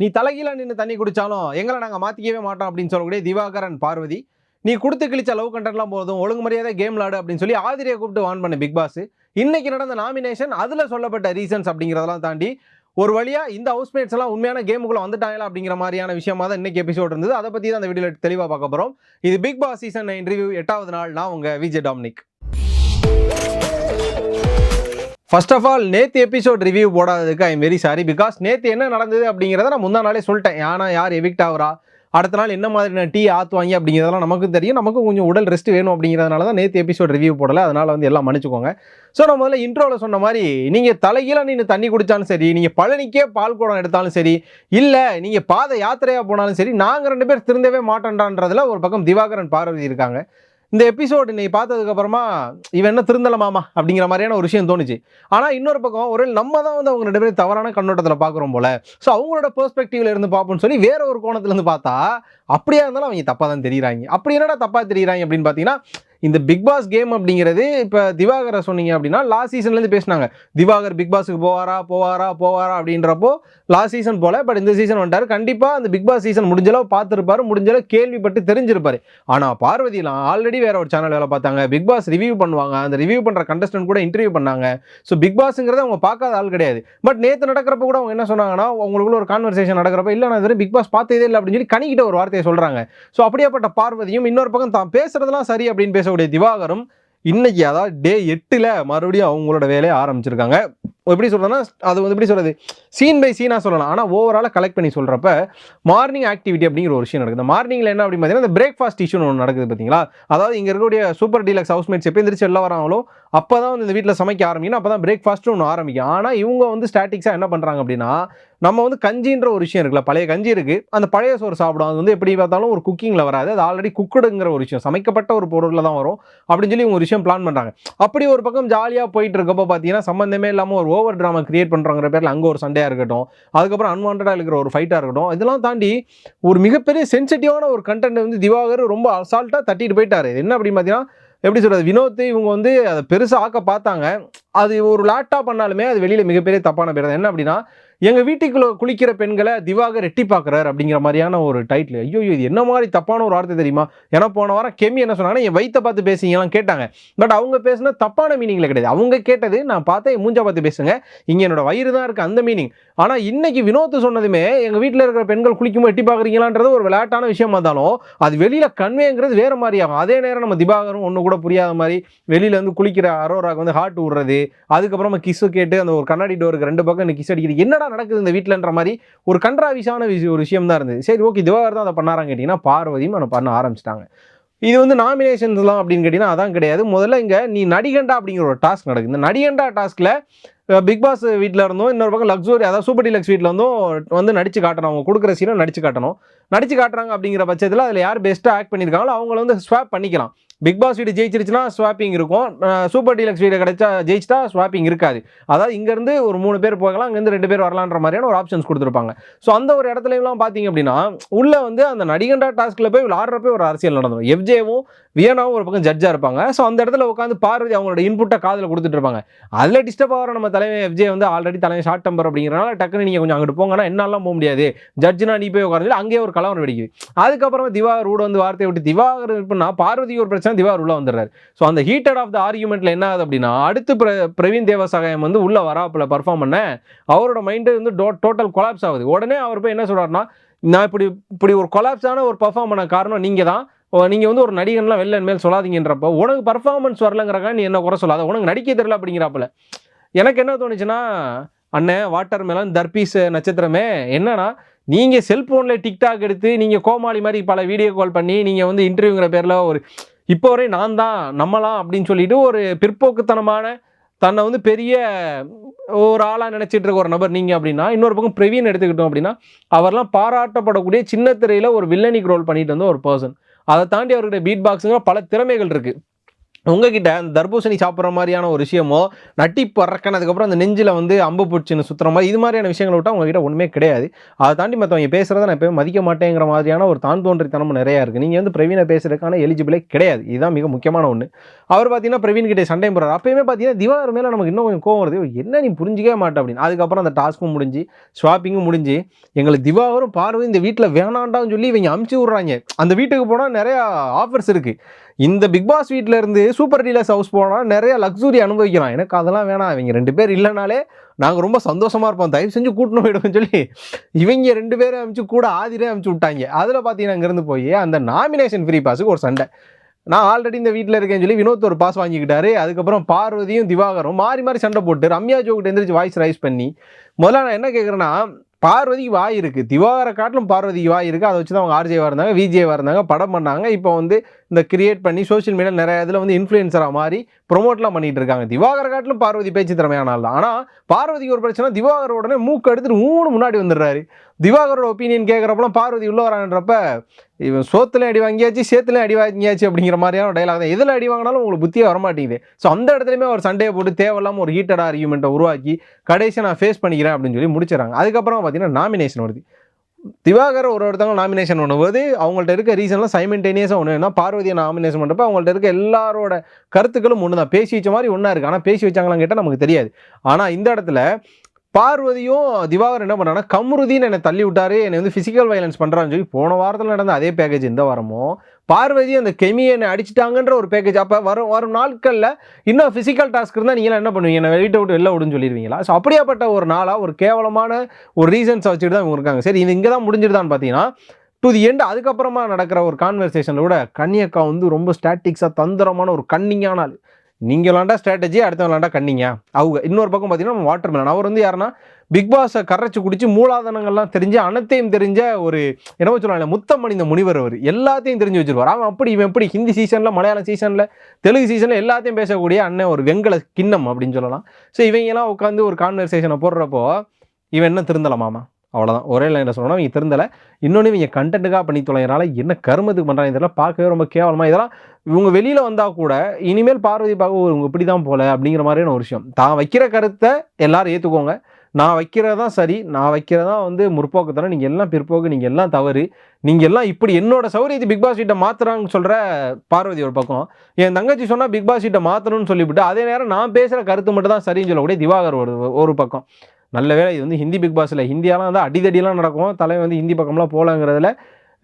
நீ தலைகீழ நின்று தண்ணி குடித்தாலும் எங்களை நாங்கள் மாற்றிக்கவே மாட்டோம் அப்படின்னு சொல்லக்கூடிய திவாகரன் பார்வதி நீ கொடுத்து கிழிச்ச லவ் கண்டென்ட்லாம் போதும் ஒழுங்கு மரியாதை கேம் விளாடு அப்படின்னு சொல்லி ஆதிரியை கூப்பிட்டு வான் பண்ண பிக் பாஸ் இன்னைக்கு நடந்த நாமினேஷன் அதில் சொல்லப்பட்ட ரீசன்ஸ் அப்படிங்கிறதெல்லாம் தாண்டி ஒரு வழியாக இந்த ஹவுஸ்மேட்ஸ் எல்லாம் உண்மையான கேமுக்குள்ள வந்துட்டாங்களா அப்படிங்கிற மாதிரியான விஷயமா தான் இன்னைக்கு எபிசோட் இருந்தது. அதை பற்றி தான் அந்த வீடியோல தெளிவாக பார்க்க போகிறோம் இது Bigg Boss season nine review எட்டாவது நாள். நான் உங்கள் Vijay Dominic first of all நேத்து எபிசோட் ரிவ்யூ போடாததுக்கு ஐ வெரி சாரி பிகாஸ் நேத்து என்ன நடந்தது அப்படிங்கிறத நான் முந்தா நாளே சொல்லிட்டேன். ஏன்னா யார் எவிக்ட் ஆகுறா? அடுத்த நாள் என்ன மாதிரியான டீ ஆற்றுவாங்க அப்படிங்கிறதெல்லாம் நமக்கும் தெரியும். நமக்கும் கொஞ்சம் உடல் ரெஸ்ட் வேணும் அப்படிங்கிறதுனால தான் நேற்று எபிசோட் ரிவ்யூ போடல. அதனால் வந்து எல்லாம் மன்னிச்சுக்கோங்க. ஸோ நம்ம முதல்ல இன்ட்ரோவில் சொன்ன மாதிரி நீங்கள் தலைகீழ நீங்கள் தண்ணி குடித்தாலும் சரி நீங்கள் பழனிக்கே பால் குடம் எடுத்தாலும் சரி இல்லை நீங்கள் பாத யாத்திரையாக போனாலும் சரி நாங்கள் ரெண்டு பேர் திருந்தவே மாட்டோன்றான்றதுல ஒரு பக்கம் திவாகரன் பார்வதி இருக்காங்க. இந்த எபிசோடு நீ பார்த்ததுக்கப்புறமா இவன் என்ன திருந்தலமாமா அப்படிங்கிற மாதிரியான ஒரு விஷயம் தோணுச்சு. ஆனால் இன்னொரு பக்கம் ஒரு நம்ம தான் வந்து அவங்க ரெண்டு பேரும் தவறான கண்ணோட்டத்தில் பார்க்குறோம் போல. ஸோ அவங்களோட பெர்ஸ்பெக்டிவ்ல இருந்து பார்ப்போம்னு சொல்லி வேற ஒரு கோணத்துலேருந்து பார்த்தா அப்படியா இருந்தாலும் அவங்க தப்பாக தான் தெரியுறாங்க. அப்படி என்னடா தப்பாக தெரியுறாங்க அப்படின்னு பார்த்தீங்கன்னா இந்த பிக் பாஸ் கேம் அப்படிங்கிறது இப்போ திவாகரை சொன்னீங்க அப்படின்னா லாஸ்ட் சீசன்லேருந்து பேசினாங்க. திவாகர் பிக் பாஸுக்கு போவாரா போவாரா போவாரா அப்படின்றப்போ லாஸ்ட் சீசன் போல பட் இந்த சீசன் வந்துட்டார். கண்டிப்பாக அந்த பிக் பாஸ் சீசன் முடிஞ்சளவு பார்த்துருப்பாரு முடிஞ்சளவு கேள்விப்பட்டு தெரிஞ்சிருப்பாரு. ஆனால் பார்வதிலாம் ஆல்ரெடி வேற ஒரு சேனல் வேலை பார்த்தாங்க. பிக் பாஸ் ரிவ்யூ பண்ணுவாங்க. அந்த ரிவ்யூ பண்ணுற கண்டஸ்டன்ட் கூட இன்டர்வியூ பண்ணாங்க. ஸோ பிக் பாஸுங்கிறத அவங்க பார்க்காத ஆள் கிடையாது. பட் நேற்று நடக்கிறப்ப கூட அவங்க என்ன சொன்னாங்கன்னா உங்களுக்குள்ள ஒரு கான்வர்சேஷன் நடக்கிறப்ப இல்லை நான் இதுவரை பிக் பாஸ் பார்த்ததே இல்லை அப்படின்னு சொல்லி கணிக்கிட்ட ஒரு வார்த்தையை சொல்கிறாங்க ஸோ அப்படியேப்பட்ட பார்வதியும் இன்னொரு பக்கம் தான் பேசுறதெல்லாம் சரி அப்படின்னு பேசக்கூடிய திவாகரும் இன்னைக்கு அதாவது டே எட்டில் மறுபடியும் அவங்களோட வேலையை ஆரம்பிச்சிருக்காங்க. எப்படி சொல்கிறேன்னா அது வந்து எப்படி சொல்கிறது சீன் பை சீனாக சொல்லலாம். ஆனால் ஓவராலாக கலெக்ட் பண்ணி சொல்கிறப்ப மார்னிங் ஆக்டிவிட்டி அப்படிங்கிற ஒரு விஷயம் நடக்குது. மார்னிங்கில் என்ன அப்படின்னு பார்த்தீங்கன்னா இந்த பிரேக்ஃபாஸ்ட் இஷ்யூன்னு ஒன்று நடக்குது பார்த்தீங்களா? அதாவது இங்கே இருக்கக்கூடிய சூப்பர் டீலக்ஸ் ஹவுஸ்மேட்ஸ் எப்போ எந்திரிச்சு எல்லாம் வராங்களோ அப்போ தான் வந்து இந்த வீட்டில் சமைக்க ஆரம்பிக்கணும். அப்போ தான் பிரேக்ஃபாஸ்ட்டு ஒன்று ஆரம்பிக்கும். ஆனால் இவங்க வந்து ஸ்டாட்டிக்ஸாக என்ன பண்ணுறாங்க அப்படின்னா நம்ம வந்து கஞ்சின்ற ஒரு விஷயம் இருக்குல்ல பழைய கஞ்சி இருக்குது அந்த பழைய சோறு சாப்பிடும். அது வந்து எப்படி பார்த்தாலும் ஒரு குக்கிங்கில் வராது. அது ஆல்ரெடி குக்குடுங்கிற ஒரு விஷயம். சமைக்கப்பட்ட ஒரு பொருளில் தான் வரும். அப்படின்னு சொல்லி இவங்க ஒரு விஷயம் பிளான் பண்ணுறாங்க அப்படி ஒரு பக்கம் ஜாலியாக போயிட்டு இருக்கப்போ பார்த்தீங்கன்னா சம்மந்தமே இல்லாமல் ஒரு ஓவர் ட்ராமா கிரியேட் பண்ணுறங்கிற பேரில் அங்கே ஒரு சண்டையாக இருக்கட்டும் அதுக்கப்புறம் அன்வான்டாக இருக்கிற ஒரு ஃபைட்டாக இருக்கட்டும் இதெல்லாம் தாண்டி ஒரு மிகப்பெரிய சென்சிட்டிவான ஒரு கண்டென்ட் வந்து திவாகர் ரொம்ப அசால்ட்டாக தட்டிட்டு போயிட்டார். என்ன அப்படின்னு பார்த்தீங்கன்னா எப்படி சொல்கிறது வினோத்தை இவங்க வந்து அதை பெருசாக ஆக்க பார்த்தாங்க. அது ஒரு லேட்டாக பண்ணாலுமே அது வெளியில் மிகப்பெரிய தப்பான பேர். என்ன அப்படின்னா எங்கள் வீட்டுக்குள்ள குளிக்கிற பெண்களை திவாகர் எட்டி பார்க்குறாரு அப்படிங்கிற மாதிரியான ஒரு டைட்டில் ஐயோ இது என்ன மாதிரி தப்பான ஒரு வார்த்தை தெரியுமா? ஏன்னா போன வாரம் கெமி என்ன சொன்னாங்கன்னா என் வயித்தை பார்த்து பேசிங்கலாம் கேட்டாங்க. பட் அவங்க பேசுனா தப்பான மீனிங்கில் கிடையாது. அவங்க கேட்டது நான் பார்த்தேன் மூஞ்சா பார்த்து பேசுங்க. இங்கே என்னோட வயிறு தான் இருக்குது அந்த மீனிங் ஆனால் இன்னைக்கு வினோத் சொன்னதுமே எங்கள் வீட்டில் இருக்கிற பெண்கள் குளிக்கும்போது எட்டி பார்க்குறீங்களான்றது ஒரு விளையாட்டான விஷயமா இருந்தாலும் அது வெளியில் கன்வேங்கிறது வேறு மாதிரி ஆகும். அதே நேரம் நம்ம திவாகரும் ஒன்று கூட புரியாத மாதிரி வெளியில வந்து குளிக்கிற அரோராக்கு வந்து ஹார்ட் விடுறது அதுக்கப்புறமா கிஸ்ஸு கேட்டு அந்த ஒரு கண்ணாடி டோருக்கு ரெண்டு பக்கம் கிஸ் அடிக்கிறது என்னடா நடக்குது இந்த வீட்டிலன்ற மாதிரி ஒரு கன்றாவிஷான விஷயம் ஒரு விஷயம் தான் இருந்தது. சரி ஓகே திவாகர் தான் அதை பண்ணாரான்னு கேட்டிங்கன்னா பார்வதியும் அதை பண்ண ஆரம்பிச்சிட்டாங்க. இது வந்து நாமினேஷன்ஸ்லாம் அப்படின்னு கேட்டிங்கன்னா அதான் கிடையாது. முதல்ல இங்கே நீ நடிகண்டா அப்படிங்கிற ஒரு டாஸ்க் நடக்குது. இந்த நடிகண்டா டாஸ்கில் பிக் பாஸ் வீட்டில் இருந்தும் இன்னொரு பக்கம் லக்ஸுரி அதாவது சூப்பர் டிலக்ஸ் வீட்டில் இருந்தும் வந்து நடிச்சு காட்டணும். அவங்க கொடுக்குற சீனை நடிச்சு காட்டணும். நடிச்சு காட்டுறாங்க அப்படிங்கிற பட்சத்தில் அதில் யார் பெஸ்ட்டாக ஆக்ட் பண்ணியிருக்காங்களோ அவங்கள வந்து ஸ்வாப் பண்ணிக்கலாம். பிக் பாஸ் வீடு ஜெயிச்சிருச்சுன்னா ஸ்வாப்பிங் இருக்கும். சூப்பர் டீலக்ஸ் வீடு கிடைச்சா ஜெயிச்சிட்டா ஸ்வாப்பிங் இருக்காது. அதாவது இங்கேருந்து ஒரு மூணு பேர் போகலாம் அங்கேருந்து ரெண்டு பேர் வரலான்ற மாதிரியான ஒரு ஆப்ஷன்ஸ் கொடுத்துருப்பாங்க. ஸோ அந்த ஒரு இடத்துலலாம் பார்த்தீங்க அப்படின்னா உள்ளே வந்து அந்த நடிகண்டா டாஸ்கில் போய் விளாட்றப்ப ஒரு அரசியல் நடந்தோம் எஃப்ஜேவும் வியனாவும் ஒரு பக்கம் ஜட்ஜாக இருப்பாங்க. ஸோ அந்த இடத்துல உட்காந்து பார்வதி அவங்களோட இன்புட்டை காதில் கொடுத்துட்டு இருப்பாங்க. அதில் டிஸ்டர்ப் ஆகிற நம்ம தலைமை எஃப்ஜே வந்து ஆல்ரெடி தலைமை ஷார்ட் டம்பர் அப்படிங்கிறனால டக்குன்னு நீங்கள் கொஞ்சம் அங்கிட்டு போங்கன்னா என்னாலாம் போக முடியாது. ஜட்ஜுனா நீ போய் உட்காந்து அங்கேயே ஒரு கலவரம் வெடிக்குது. அதுக்கப்புறமா திவாகர் ஊட வந்து வார்த்தையை விட்டு திவாகர் இப்படின்னா பார்வதி ஒரு பிரச்சனை திவார் உள்ளே வந்துடுறாரு. ஸோ அந்த ஹீட்டட் ஆஃப் த ஆர்குமெண்ட்டில் என்ன ஆகுது அப்படின்னா அடுத்து பிர- பிரவீன் தேவசாயம் வந்து உள்ளே வராப்புல பர்ஃபார்ம் பண்ண அவரோட மைண்டு வந்து டோ டோட்டல் கொலாப்ஸ் ஆகுது. உடனே அவர் போய் என்ன சொல்கிறாருன்னா நான் இப்படி இப்படி ஒரு கொலாப்ஸான ஒரு பர்ஃபார்ம் பண்ண காரணம் நீங்கள் தான். நீங்கள் வந்து ஒரு நடிகன்லாம் வெளில மேல் சொல்லாதீங்கன்றப்போ உனக்கு பர்ஃபார்மன்ஸ் வரலங்கிறக்கா நீ என்ன குறை சொல்லாத? உனக்கு நடிக்க தெரியல அப்படிங்கிறாப்புல. எனக்கு என்ன தோணுச்சுன்னா அண்ணன் வாட்டர் மேலன் தர்பீஸ் நட்சத்திரமே என்னன்னா நீங்கள் செல்ஃபோனில் டிக்டாக் எடுத்து நீங்கள் கோமாளி மாதிரி பல வீடியோ கால் பண்ணி நீங்கள் வந்து இன்டர்வியூங்கிற பேரில் ஒரு இப்போ வரை நான் தான் நம்மலாம் அப்படின்னு சொல்லிட்டு ஒரு பிற்போக்குத்தனமான தன்னை வந்து பெரிய ஒரு ஆளாக நினச்சிட்டு இருக்க ஒரு நபர் நீங்கள் அப்படின்னா இன்னொரு பக்கம் பிரவீன் எடுத்துக்கிட்டோம் அப்படின்னா அவர்லாம் பாராட்டப்படக்கூடிய சின்ன திரையில் ஒரு வில்லனிக் ரோல் பண்ணிட்டு வந்த ஒரு பர்சன் அதை தாண்டி அவருடைய பீட் பாக்ஸுங்கிற பல திறமைகள் இருக்குது உங்ககிட்ட அந்த தர்பூசணி சாப்பிட்ற மாதிரியான ஒரு விஷயமோ நட்டி பறக்கினதுக்கப்புறம் அந்த நெஞ்சில் வந்து அம்பு பிடிச்சின்னு சுற்றுற மாதிரி இது மாதிரியான விஷயங்களை விட்டால் உங்ககிட்ட ஒன்றுமே கிடையாது. அதை தாண்டி மற்றவங்க பேசுகிறத நான் எப்போயும் மதிக்க மாட்டேங்கிற மாதிரியான ஒரு தான் தோன்றித்தனம் நிறையா இருக்குது நீங்கள் வந்து பிரவீனை பேசுறதுக்கான எலிஜிபிளே கிடையாது. இதுதான் மிக முக்கியமான ஒன்று அவர் பார்த்தீங்கன்னா பிரவீன் கிட்டே சண்டை போடுறாரு. அப்பயுமே பார்த்தீங்கன்னா திவார் மேலே நமக்கு இன்னும் கொஞ்சம் கோவம் வருது. என்ன நீ புரிஞ்சிக்கவே மாட்டேன் அப்படின்னு. அதுக்கப்புறம் அந்த டாஸ்க்கும் முடிஞ்சு ஸ்வாப்பிங்கும் முடிஞ்சு எங்களுக்கு திவாகரும் பார்வை இந்த வீட்டில் வேணாண்டான்னு சொல்லி இவங்க அமுச்சு விட்றாங்க. அந்த வீட்டுக்கு போனால் நிறையா ஆஃபர்ஸ் இருக்குது இந்த பிக் பாஸ் வீட்டில் இருந்து சூப்பர் டீலர்ஸ் ஹவுஸ் போனால் நிறைய லக்ஸுரி அனுபவிக்கலாம். எனக்கு அதெல்லாம் வேணாம். இவங்க ரெண்டு பேர் இல்லைனாலே நாங்கள் ரொம்ப சந்தோஷமாக இருப்போம். தயவு செஞ்சு கூட்டணும் போயிடுவோம்னு சொல்லி இவங்க ரெண்டு பேரும் அனுப்பிச்சு கூட ஆதிரே அனுப்பிச்சு விட்டாங்க. அதில் பார்த்தீங்கன்னா அங்கேருந்து போய் அந்த நாமினேஷன் ஃப்ரீ பாஸுக்கு ஒரு சண்டை. நான் ஆல்ரெடி இந்த வீட்டில் இருக்கேன்னு சொல்லி வினோத் ஒரு பாஸ் வாங்கிக்கிட்டாரு. அதுக்கப்புறம் பார்வதியும் திவாகரும் மாறி மாறி சண்டை போட்டு ரம்யா ஜோக்கிட்ட எந்திரிச்சு வாய்ஸ் ரைஸ் பண்ணி முதல்ல நான் என்ன கேட்குறேன்னா பார்வதிக்கு வாய் இருக்குது திவாகரை காட்டிலும் பார்வதிக்கு வாய் இருக்குது அதை வச்சு தான் அவங்க ஆர்ஜேவாக இருந்தாங்க விஜேவாக இருந்தாங்க படம் பண்ணாங்க. இப்போ வந்து இந்த கிரியேட் பண்ணி சோஷியல் மீடியா நிறைய இதில் வந்து இன்ஃப்ளூயன்சராக மாதிரி ப்ரொமோட்லாம் பண்ணிட்டு இருக்காங்க. திவாகர் காட்டிலும் பார்வதி பேச்சு திறமையான ஆள் தான். ஆனால் பார்வதிக்கு ஒரு பிரச்சனை திவாகர் உடனே மூக்கு எடுத்துட்டு மூணு முன்னாடி வந்துடுறாரு. திவாகரோட ஒப்பீனியன் கேட்குறப்பலாம் பார்வதி உள்ள வரான்றப்ப இவன் சோத்துலையும் அடி வாங்கியாச்சு சேத்துலையும் அடி வாங்கியாச்சு அப்படிங்கிற மாதிரியான டைலாக் தான். எதில் அடி வாங்கினாலும் உங்களுக்கு புத்தியே வரமாட்டேங்குது. ஸோ அந்த இடத்துலையுமே ஒரு சண்டையை போட்டு தேவையில்லாமல் ஒரு ஹீட்டட் ஆர்கியூமெண்ட்டை உருவாக்கி கடைசியாக நான் ஃபேஸ் பண்ணிக்கிறேன் அப்படின்னு சொல்லி முடிச்சிடறாங்க. அதுக்கப்புறம் பார்த்தீங்கன்னா நாமினேஷன் வருது. திவாகர் ஒரு ஒருத்தவங்க நாமினேஷன் பண்ணும்போது அவங்கள்ட்ட இருக்க ரீசன்லாம் சைமன்டேனியஸாக ஒன்று என்ன பார்வதியை நாமினேஷன் பண்ணுறப்ப அவங்கள்ட்ட இருக்க எல்லாரோட கருத்துக்களும் ஒன்று தான் பேசி வச்ச மாதிரி ஒன்றா இருக்குது ஆனால் பேசி வச்சாங்களான்னு கேட்டால் நமக்கு தெரியாது. ஆனால் இந்த இடத்துல பார்வதியும் திவாகர் என்ன பண்ணாங்கன்னா கம்ருதின்னு என்னை தள்ளி விட்டாரு. என்னை வந்து ஃபிசிக்கல் வயலன்ஸ் பண்ணுறான்னு சொல்லி போன வாரத்தில் நடந்த அதே பேக்கேஜ் இந்த வாரமும் பார்வதி அந்த கெமியனை அடிச்சிட்டாங்கன்ற ஒரு பேக்கேஜ் அப்போ வரும் வரும் நாட்களில் இன்னும் ஃபிசிக்கல் டாஸ்க் இருந்தால் நீங்களாம் என்ன பண்ணுவீங்க? என்ன வீட்டை விட்டு வெளில விடுன்னு சொல்லிடுவீங்களா? ஸோ அப்படியாப்பட்ட ஒரு நாளாக ஒரு கேவலமான ஒரு ரீசன்ஸ் வச்சுட்டு தான் இவங்க இருக்காங்க. சரி இது இங்கே தான் முடிஞ்சிருதான்னு பார்த்தீங்கன்னா டு தி எண்ட் அதுக்கப்புறமா நடக்கிற ஒரு கான்வர்சேஷனில் கூட கன்னியக்கா வந்து ரொம்ப ஸ்டாட்டிக்ஸாக தந்திரமான ஒரு கன்னிங்கான ஆள். நீங்கள் விளாண்டா ஸ்ட்ராட்டஜி அடுத்த விளாண்டா கண்ணிங்க. அவங்க இன்னொரு பக்கம் பார்த்தீங்கன்னா வாட்டர் மேலன் அவர் வந்து யாருன்னா பிக் பாஸை கரைச்சி குடிச்சு மூலாதனங்கள்லாம் தெரிஞ்சு அனைத்தையும் தெரிஞ்ச ஒரு என்ன சொல்லுவாங்க முத்தம் இந்த முனிவர் அவர். எல்லாத்தையும் தெரிஞ்சு வச்சிருவார். அவன் அப்படி இவன் எப்படி ஹிந்தி சீசனில் மலையாளம் சீசனில் தெலுங்கு சீசனில் எல்லாத்தையும் பேசக்கூடிய அண்ணன் ஒரு வெங்கல கிண்ணம் அப்படின்னு சொல்லலாம். ஸோ இவங்கெல்லாம் உட்காந்து ஒரு கான்வர்சேஷனை போடுறப்போ இவன் என்ன திருந்தலாமாமா அவ்வளோதான் ஒரே லைனில் சொல்லணும் இவங்க திருந்தலை. இன்னொன்று இவங்க கண்டென்ட்டுக்காக பண்ணி தொலைகிறனால என்ன கருமத்துக்கு பண்ணுறாங்க இதெல்லாம் பார்க்கவே ரொம்ப கேவலமாக இதெல்லாம் இவங்க வெளியில் வந்தால் கூட இனிமேல் பார்வதி பார்க்க இவங்க இப்படி தான் போல அப்படிங்கிற மாதிரியான ஒரு விஷயம். தான் வைக்கிற கருத்தை எல்லாரும் ஏற்றுக்கோங்க நான் வைக்கிறது தான் சரி. நான் வைக்கிறதா வந்து முற்போக்கு நீங்கள் எல்லாம் பிற்போக்கு நீங்கள் எல்லாம் தவறு. நீங்கள் எல்லாம் இப்படி என்னோட சௌரியத்தை பிக் பாஸ் கிட்ட மாற்றுறாங்கன்னு சொல்கிற பார்வதி ஒரு பக்கம். என் தங்கச்சி சொன்னால் பிக் பாஸ் கிட்ட மாற்றணும்னு சொல்லிவிட்டு அதே நேரம் நான் பேசுகிற கருத்து மட்டும் தான் சரின்னு சொல்லக்கூடிய திவாகர் ஒரு ஒரு பக்கம். நல்ல வேலை இது வந்து ஹிந்தி பிக் பாஸில். ஹிந்தியெல்லாம் வந்து அடிதடியெல்லாம் நடக்கும். தலைவன் வந்து ஹிந்தி பக்கம்லாம் போகலாங்கிறதுல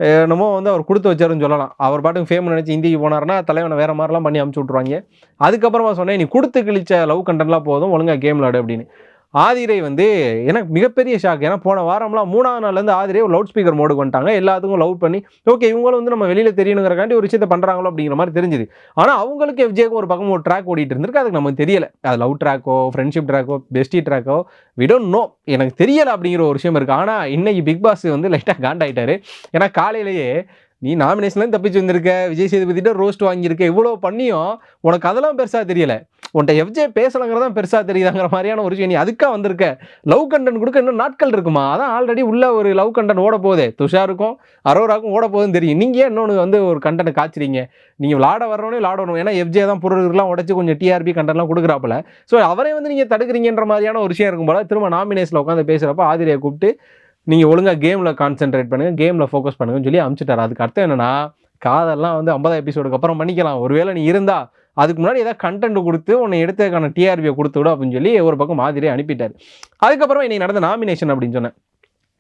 என்னமோ வந்து அவர் கொடுத்து வச்சாருன்னு சொல்லலாம். அவர் பாட்டுக்கு ஃபேம் நினச்சி ஹிந்திக்கு போனார்னா தலைவனை வேறு மாதிரிலாம் பண்ணி அமுச்சு விட்ருவாங்க அதுக்கப்புறமா சொன்னேன் நீ கொடுத்து கிழிச்ச லவ் கண்டென்ட்லாம் போதும் ஒழுங்காக கேம் விளாடு அப்படின்னு. ஆதிரை வந்து எனக்கு மிகப்பெரிய ஷாக் ஏன்னா போன வாரம்லாம் மூணாவது நாள்லேருந்து ஆதிரை ஒரு லவுட் ஸ்பீக்கர் மோடுக்கு வந்துட்டாங்க. எல்லாத்துக்கும் லவ் பண்ணி ஓகே இவங்களும் வந்து நம்ம வெளியில் தெரியணுங்கிறக்காண்டி ஒரு விஷயத்தை பண்ணுறாங்களோ அப்படிங்கிற மாதிரி தெரிஞ்சுது. ஆனால் அவங்களுக்கு எஃப்ஜேக்கு ஒரு பக்கம் ஒரு ட்ராக் ஓடிட்டு இருந்திருக்கு. அதுக்கு நமக்கு தெரியலை. அது லவ் ட்ராக்கோ ஃப்ரெண்ட்ஷிப் ட்ராக்கோ பெஸ்டி ட்ராக்கோ வி டோன்ட் நோ எனக்கு தெரியலை அப்படிங்கிற ஒரு விஷயம் இருக்குது ஆனால் இன்னைக்கு பிக் பாஸ் வந்து லைட்டாக காண்டாயிட்டாரு. ஏன்னா காலையிலேயே நீ நாமினேஷன்லேருந்து தப்பிச்சு வந்திருக்க. விஜய் சேதுபதிட்ட ரோஸ்ட் வாங்கியிருக்க. இவ்வளோ பண்ணியும் உனக்கு அதெல்லாம் பெருசாக தெரியலை. உன்ட்ட எஃப்ஜே பேசலங்கிறதான் பெருசாக தெரியுதாங்கிற மாதிரியான ஒரு விஷயம். நீ அதுக்காக வந்திருக்க. லவ் கண்டன் கொடுக்க இன்னும் நாட்கள் இருக்குமா? அதான் ஆல்ரெடி உள்ள ஒரு லவ் கண்டன் ஓட போகுது. துஷாருக்கும் அரோராக்கும் ஓட போகுதுன்னு தெரியும். நீங்கள் ஏன் இன்னொன்று வந்து ஒரு கண்டனை காய்ச்சிறீங்க? நீங்கள் விளாட வரணும் விளாட வரணும் ஏன்னா எஃப்ஜே தான் பொருள்லாம் உடச்சி கொஞ்சம் டிஆர்பி கண்டென்ட்லாம் கொடுக்குறாப்புல. ஸோ அவரே வந்து நீங்கள் தடுக்கிறீங்கன்ற மாதிரியான ஒரு விஷயம் இருக்கும் போல. திரும்ப நாமினேஷனில் உட்காந்து பேசுகிறப்ப ஆதிரியை கூப்பிட்டு நீங்கள் ஒழுங்காக கேமில் கான்சென்ட்ரேட் பண்ணுங்கள் கேமில் ஃபோக்கஸ் பண்ணுங்கன்னு சொல்லி அமுச்சிட்டார். அதுக்கு அர்த்தம் என்னன்னா காதெல்லாம் வந்து ஐம்பதாம் எபிசோடுக்கு அப்புறம் பண்ணிக்கலாம் ஒருவேளை நீ இருந்தா அதுக்கு முன்னாடி ஏதாவது கண்டென்ட் கொடுத்து உன்னை எடுத்ததுக்கான டிஆர்பியை கொடுத்து விட அப்படின்னு சொல்லி ஒரு பக்கம் மாதிரி அனுப்பிட்டார். அதுக்கப்புறம் இன்னைக்கு நடந்த நாமினேஷன் அப்படின்னு சொன்னேன்.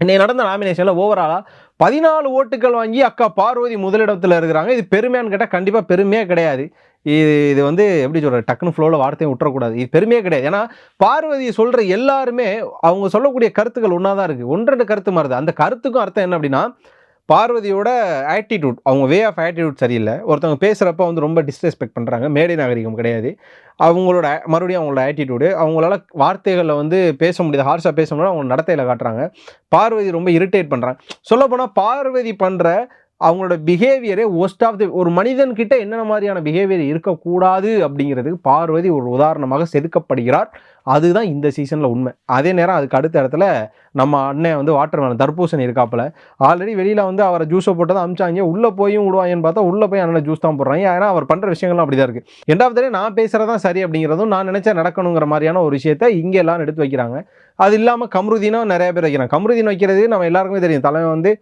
இன்னைக்கு நடந்த நாமினேஷனில் ஓவராலாக பதினாலு ஓட்டுகள் வாங்கி அக்கா பார்வதி முதலிடத்தில் இருக்கிறாங்க. இது பெருமையான்னு கேட்டால் கண்டிப்பாக பெருமையே கிடையாது. இது இது வந்து எப்படி சொல்கிற டக்குனு ஃப்ளோவில் வார்த்தையும் விட்டுறக்கூடாது. இது பெருமையே கிடையாது. ஏன்னா பார்வதியை சொல்கிற எல்லாருமே அவங்க சொல்லக்கூடிய கருத்துக்கள் ஒன்றா தான் இருக்குது ஒன்று ரெண்டு கருத்து மாறுது. அந்த கருத்துக்கும் அர்த்தம் என்ன அப்படின்னா பார்வதியோட ஆட்டிடியூட் அவங்க வே ஆஃப் ஆட்டிடியூட் சரியில்லை. ஒருத்தவங்க பேசுகிறப்ப வந்து ரொம்ப டிஸ்ரெஸ்பெக்ட் பண்ணுறாங்க மேடை நாகரிகம் கிடையாது. அவங்களோட மறுபடியும் அவங்களோட ஆட்டிடியூடு அவங்களால வார்த்தைகளில் வந்து பேச முடியாது. ஹார்ஷாக பேச முடியாது. அவங்க நடத்தையில் காட்டுறாங்க. பார்வதி ரொம்ப இரிட்டேட் பண்ணுறாங்க சொல்லப்போனால் பார்வதி பண்ணுற அவங்களோட பிஹேவியரே ஒஸ்ட் ஆஃப் தி ஒரு மனிதன் கிட்ட என்னென்ன மாதிரியான பிஹேவியர் இருக்கக்கூடாது அப்படிங்கிறதுக்கு பார்வதி ஒரு உதாரணமாக செதுக்கப்படுகிறார். அதுதான் இந்த சீசனில் உண்மை. அதே நேரம் அதுக்கு அடுத்த இடத்துல நம்ம அண்ணன் வந்து வாட்டர் மேலன் தர்பூசணி இருக்காப்புல. ஆல்ரெடி வெளியில் வந்து அவரை ஜூஸை போட்டு தான் அமிச்சாங்க. உள்ளே போயும் விடுவாங்கன்னு பார்த்தா உள்ளே போய் அண்ணன் ஜூஸ் தான் போடுறாங்க. ஏன்னா அவர் பண்ணுற விஷயங்கள்லாம் அப்படி தான் இருக்குது ரெண்டாவது நான் பேசுகிறதான் சரி அப்படிங்கிறதும் நான் நினச்சா நடக்கணுங்கிற மாதிரியான ஒரு விஷயத்த இங்கே எல்லாரும் எடுத்து வைக்கிறாங்க. அது இல்லாமல் கம்ருதீனும் நிறைய பேர் வைக்கிறாங்க. கம்ருதீன் வைக்கிறது நம்ம எல்லாருக்குமே தெரியும். தலைவன் வந்து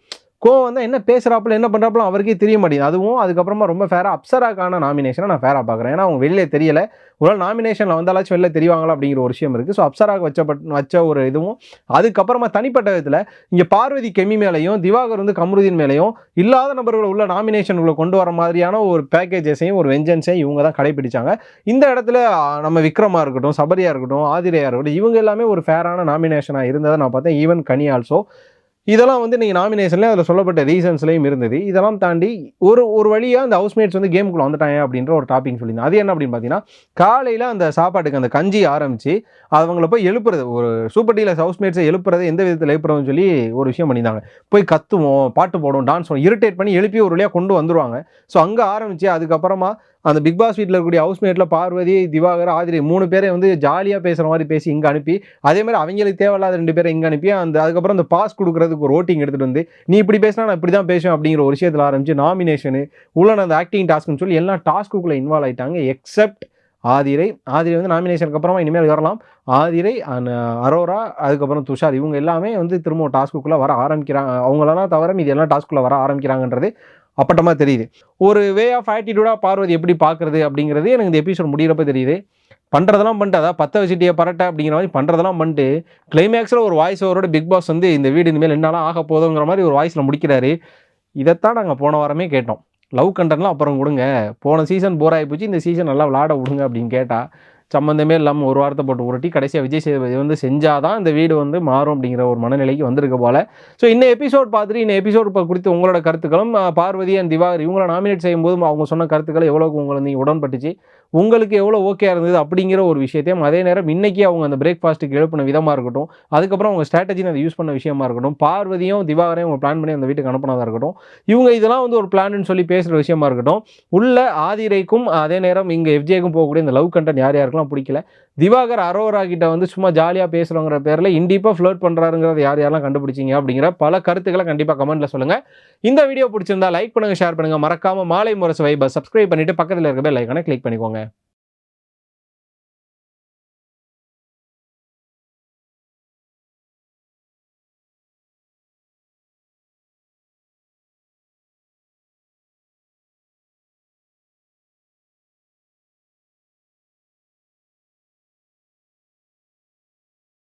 கோவம் வந்து என்ன பேசுகிறாப்புல என்ன பண்ணுறாப்புல அவருக்கே தெரிய மாட்டேங்குது. அதுவும் அதுக்கப்புறமா ரொம்ப ஃபேராக அப்சராக்கான நாமினேஷனை நான் ஃபேராக பார்க்குறேன். ஏன்னா அவங்க வெளியே தெரியல. ஒரு நாமினேஷனில் வந்தாலாச்சும் வெளில தெரிவாங்களா அப்படிங்கிற ஒரு விஷயம் இருக்குது ஸோ அப்சராக வச்சப்பட் வச்ச ஒரு இதுவும் அதுக்கப்புறமா தனிப்பட்ட விதத்தில் இங்கே பார்வதி கெமி மேலேயும் திவாகர் வந்து கமருதீன் மேலேயும் இல்லாத நபர்களை உள்ள நாமினேஷனுக்குள்ள கொண்டு வர மாதிரியான ஒரு பேக்கேஜஸையும் ஒரு வெஞ்சன்ஸையும் இவங்க தான் கடைபிடிச்சாங்க. இந்த இடத்துல நம்ம விக்ரமாக இருக்கட்டும் சபரியாக இருக்கட்டும் ஆதிரையாக இருக்கட்டும் இவங்க எல்லாமே ஒரு ஃபேரான நாமினேஷனாக இருந்ததை நான் பார்த்தேன். ஈவன் கனி ஆல்சோ இதெல்லாம் வந்து நீங்கள் நாமினேஷன்லேயே அதில் சொல்லப்பட்ட ரீசன்ஸ்லையும் இருந்தது. இதெல்லாம் தாண்டி ஒரு ஒரு வழியாக அந்த ஹவுஸ்மேட்ஸ் வந்து கேமுக்குள்ளே வந்துட்டாங்க அப்படின்ற ஒரு டாபிக் சொல்லியிருந்தேன். அது என்ன அப்படின்னு பார்த்தீங்கன்னா காலையில் அந்த சாப்பாட்டுக்கு அந்த கஞ்சி ஆரம்பித்து அவங்கள போய் எழுப்புறது ஒரு சூப்பர் டீலர்ஸ் ஹவுஸ்மேட்ஸை எழுப்புறது எந்த விதத்தில் எழுப்புறதுன்னு சொல்லி ஒரு விஷயம் பண்ணியிருந்தாங்க. போய் கத்துவோம் பாட்டு போடுவோம் டான்ஸ் பண்ணுவோம் இரிட்டேட் பண்ணி எழுப்பி ஒரு வழியாக கொண்டு வந்துருவாங்க. ஸோ அங்கே ஆரம்பித்து அதுக்கப்புறமா அந்த பிக் பாஸ் வீட்டில் இருக்கக்கூடிய ஹவுஸ்மேட்டில் பார்வதி திவாகர் ஆதிரி மூணு பேரை வந்து ஜாலியாக பேசுகிற மாதிரி பேசி இங்கே அனுப்பி அதே மாதிரி அவங்களுக்கு தேவையில்லாத ரெண்டு பேரை இங்கே அனுப்பி அந்த அதுக்கப்புறம் அந்த பாஸ் கொடுக்குறதுக்கு ஒரு ஓட்டிங் எடுத்துகிட்டு வந்து நீ இப்படி பேசினா நான் இப்படி தான் பேசுவேன் அப்படிங்கிற ஒரு விஷயத்தில் ஆரம்பிச்சு நாமினேஷனு உள்ள அந்த ஆக்டிங் டாஸ்க்னு சொல்லி எல்லா டாஸ்க்குள்ளே இன்வால்வ் ஆயிட்டாங்க எக்ஸப்ட் ஆதிரை ஆதிரை வந்து நாமினேஷனுக்கு அப்புறமா இனிமேல் வரலாம். ஆதிரை அண்ட் அரோரா அதுக்கப்புறம் துஷார் இவங்க எல்லாமே வந்து திரும்ப டாஸ்க்குள்ளே வர ஆரம்பிக்கிறாங்க அவங்களெல்லாம் தவிர இது எல்லாம் டாஸ்க்குள்ளே வர ஆரம்பிக்கிறாங்கன்றது அப்பட்டமாக தெரியுது. ஒரு வே ஆஃப் ஆட்டிடியூடாக பார்வதி எப்படி பார்க்குறது அப்படிங்கிறது எனக்கு இந்த எபிசோட் முடிகிறப்ப தெரியுது. பண்ணுறதெல்லாம் பண்ணிட்டு அதாவது பத்த வச்சுட்டிய பரட்ட அப்படிங்கிற மாதிரி பண்ணுறதெல்லாம் பண்ணிட்டு கிளைமேக்ஸில் ஒரு வாய்ஸ் ஓவரோட பிக் பாஸ் வந்து இந்த வீடு இனிமேல் என்னாலும் ஆக போதுங்கிற மாதிரி ஒரு வாய்ஸில் முடிக்கிறாரு. இதைத்தான் நாங்கள் போன வாரமே கேட்டோம். லவ் கண்டென்ட்லாம் அப்புறம் கொடுங்க. போன சீசன் போர் ஆகி போச்சு. இந்த சீசன் நல்லா விளாட விடுங்க அப்படின்னு கேட்டால் சம்மந்தமே இல்லாமல் ஒரு வாரத்தை போட்டு உருட்டி கடைசியாக விஜய் சேதுபதி வந்து செஞ்சாதான் இந்த வீடு வந்து மாறும் அப்படிங்கிற ஒரு மனநிலைக்கு வந்திருக்க போல. ஸோ இந்த எபிசோட் பார்த்துட்டு இந்த எபிசோட் குறித்து உங்களோட கருத்துக்களும் பார்வதி அண்ட் திவாகர் இவங்களை நாமினேட் செய்யும்போது அவங்க சொன்ன கருத்துக்கள் எவ்வளோக்கு உங்களை நீங்கள் உடன்பட்டுச்சு? உங்களுக்கு எவ்வளோ ஓகே இருந்தது அப்படிங்கிற ஒரு விஷயத்தையும் அதே நேரம் இன்னைக்கு அவங்க அந்த பிரேக்ஃபாஸ்ட்டுக்கு எழுப்பின விதமாக இருக்கட்டும் அதுக்கப்புறம் அவங்க ஸ்ட்ராட்டஜின்னு அதை யூஸ் பண்ண விஷயமா இருக்கட்டும் பார்வதியும் திவாகரையும் அவங்க பிளான் பண்ணி அந்த வீட்டுக்கு அனுப்பினதாக இருக்கட்டும் இவங்க இதெல்லாம் வந்து ஒரு பிளான்னு சொல்லி பேசுகிற விஷயமா இருக்கட்டும் உள்ள ஆதிரைக்கும் அதே நேரம் இங்கே எஃப்ஜேக்கும் போகக்கூடிய இந்த லவ் கண்டென்ட் யார் யாருக்கெல்லாம் பிடிக்கல திவாகர் அரோரா கிட்ட வந்து சும்மா ஜாலியாக பேசுகிறோங்கிற பேரில் இண்டிப்பாக ஃப்ளோட் பண்ணுறாருங்கிறத யார் யாரெல்லாம் கண்டுபிடிச்சிங்க அப்படிங்கிற பல கருத்துக்களை கண்டிப்பாக கமெண்ட்டில் சொல்லுங்கள் இந்த வீடியோ பிடிச்சிருந்தா லைக் பண்ணுங்கள் ஷேர் பண்ணுங்கள் மறக்காமல் மாலை முரசு வைபை சப்ஸ்கிரைப் பண்ணிவிட்டு பக்கத்தில் இருக்க பெல் ஐக்கானை கிளிக் பண்ணிக்கோங்க.